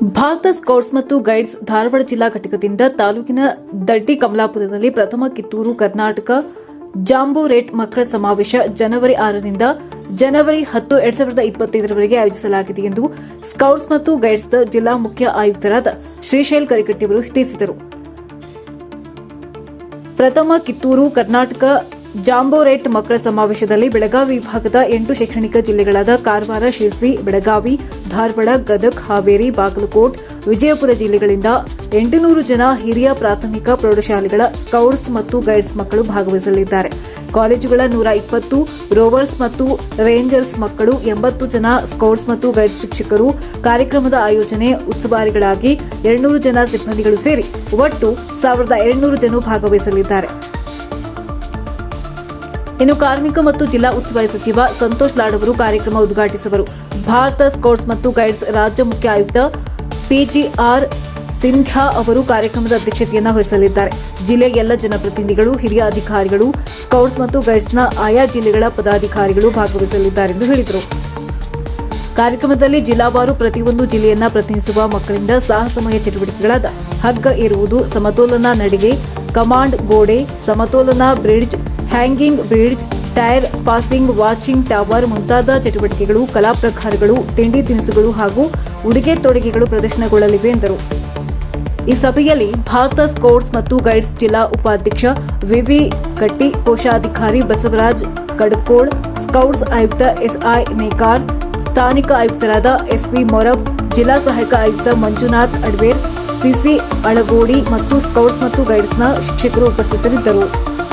Bharat scouts ಮತ್ತು guides Dharwad ಜಿಲ್ಲಾ ಘಟಕದಿಂದ ತಾಲೂಕಿನ ದಡ್ಡಿ ಕಮಲಾಪುರದಲ್ಲಿ ಪ್ರಥಮ ಕಿತ್ತೂರು ಕರ್ನಾಟಕ ಜಾಂಬೋ ರೇಟ್ ಮಕ್ಕಳ ಸಮಾವೇಶ ಜನವರಿ ಆರರಿಂದ ಜನವರಿ ಹತ್ತು ಎರಡ್ ಸಾವಿರದ ಇಪ್ಪತ್ತೈದರವರೆಗೆ ಆಯೋಜಿಸಲಾಗಿದೆ ಎಂದು ಸ್ಕೌಟ್ಸ್ ಮತ್ತು ಗೈಡ್ಸ್ ಜಿಲ್ಲಾ ಮುಖ್ಯ ಆಯುಕ್ತರಾದ ಶ್ರೀಶೈಲ್ ಕರಿಕಟ್ಟಿಯವರು ತಿಳಿಸಿದರು. ಪ್ರಥಮ ಕಿತ್ತೂರು ಕರ್ನಾಟಕ ಜಾಂಬೋರೇಟ್ ಮಕ್ಕಳ ಸಮಾವೇಶದಲ್ಲಿ ಬೆಳಗಾವಿ ವಿಭಾಗದ ಎಂಟು ಶೈಕ್ಷಣಿಕ ಜಿಲ್ಲೆಗಳಾದ ಕಾರವಾರ, ಶಿರ್ಸಿ, ಬೆಳಗಾವಿ, ಧಾರವಾಡ, ಗದಗ್, ಹಾವೇರಿ, ಬಾಗಲಕೋಟ್, ವಿಜಯಪುರ ಜಿಲ್ಲೆಗಳಿಂದ ಎಂಟುನೂರು ಜನ ಹಿರಿಯ ಪ್ರಾಥಮಿಕ ಪ್ರೌಢಶಾಲೆಗಳ ಸ್ಕೌಟ್ಸ್ ಮತ್ತು ಗೈಡ್ಸ್ ಮಕ್ಕಳು ಭಾಗವಹಿಸಲಿದ್ದಾರೆ. ಕಾಲೇಜುಗಳ ನೂರ ಇಪ್ಪತ್ತು, ರೋವರ್ಸ್ ಮತ್ತು ರೇಂಜರ್ಸ್ ಮಕ್ಕಳು ಎಂಬತ್ತು ಜನ ಸ್ಕೌಟ್ಸ್ ಮತ್ತು ಗೈಡ್ಸ್ ಶಿಕ್ಷಕರು ಕಾರ್ಯಕ್ರಮದ ಆಯೋಜನೆ ಉಸ್ತುವಾರಿಗಳಾಗಿ ಎರಡ್ನೂರು ಜನ ಸಿಬ್ಬಂದಿಗಳು ಸೇರಿ ಒಟ್ಟು ಸಾವಿರದ ಎರಡ್ನೂರು ಜನ ಭಾಗವಹಿಸಲಿದ್ದಾರೆ. ಇನ್ನು ಕಾರ್ಮಿಕ ಮತ್ತು ಜಿಲ್ಲಾ ಉಸ್ತುವಾರಿ ಸಚಿವ ಸಂತೋಷ್ ಲಾಡ್ ಅವರು ಕಾರ್ಯಕ್ರಮ ಉದ್ಘಾಟಿಸುವರು. ಭಾರತ ಸ್ಕೌಟ್ಸ್ ಮತ್ತು ಗೈಡ್ಸ್ ರಾಜ್ಯ ಮುಖ್ಯ ಆಯುಕ್ತ ಪಿಜಿಆರ್ ಸಿಂಧ್ಯಾ ಅವರು ಕಾರ್ಯಕ್ರಮದ ಅಧ್ಯಕ್ಷತೆಯನ್ನು ವಹಿಸಲಿದ್ದಾರೆ. ಜಿಲ್ಲೆಯ ಎಲ್ಲ ಜನಪ್ರತಿನಿಧಿಗಳು, ಹಿರಿಯ ಅಧಿಕಾರಿಗಳು, ಸ್ಕೌಟ್ಸ್ ಮತ್ತು ಗೈಡ್ಸ್ನ ಆಯಾ ಜಿಲ್ಲೆಗಳ ಪದಾಧಿಕಾರಿಗಳು ಭಾಗವಹಿಸಲಿದ್ದಾರೆ ಎಂದು ಹೇಳಿದರು. ಕಾರ್ಯಕ್ರಮದಲ್ಲಿ ಜಿಲ್ಲಾವಾರು ಪ್ರತಿಯೊಂದು ಜಿಲ್ಲೆಯನ್ನ ಪ್ರತಿನಿಧಿಸುವ ಮಕ್ಕಳಿಂದ ಸಾಹಸಮಯ ಚಟುವಟಿಕೆಗಳಾದ ಹಗ್ಗ ಏರುವುದು, ಸಮತೋಲನ ನಡಿಗೆ, ಕಮಾಂಡ್ ಗೋಡೆ, ಸಮತೋಲನ bridge hanging bridge tyre, passing, watching, tower ಮುಂತಾದ ಚಟುವಟಿಕೆಗಳು, ಕಲಾ ಪ್ರಕಾರಗಳು, ತಿಂಡಿ ತಿನಿಸುಗಳು ಹಾಗೂ ಉಡುಗೆ ತೊಡುಗೆಗಳು ಪ್ರದರ್ಶನಗೊಳ್ಳಲಿವೆ ಎಂದರು. ಈ ಸಭೆಯಲ್ಲಿ ಭಾರತ ಸ್ಕೌಟ್ಸ್ ಮತ್ತು ಗೈಡ್ಸ್ ಜಿಲ್ಲಾ ಉಪಾಧ್ಯಕ್ಷ ವಿವಿ ಗಟ್ಟಿ, ಕೋಶಾಧಿಕಾರಿ ಬಸವರಾಜ್ ಕಡ್ಕೋಳ್ ಸ್ಕೌಟ್ಸ್ ಆಯುಕ್ತ ಎಸ್ಐ ನೇಕಾರ್, ಸ್ಥಾನಿಕ ಆಯುಕ್ತರಾದ ಎಸ್ವಿ ಮೊರಬ್, ಜಿಲ್ಲಾ ಸಹಾಯಕ ಆಯುಕ್ತ ಮಂಜುನಾಥ್ ಅಡ್ವೇರ್, ಸಿಸಿ ಅಳಗೋಡಿ ಮತ್ತು ಸ್ಕೌಟ್ಸ್ ಮತ್ತು ಗೈಡ್ಸ್ನ ಶಿಕ್ಷಕರು ಉಪಸ್ಥಿತರಿದ್ದರು.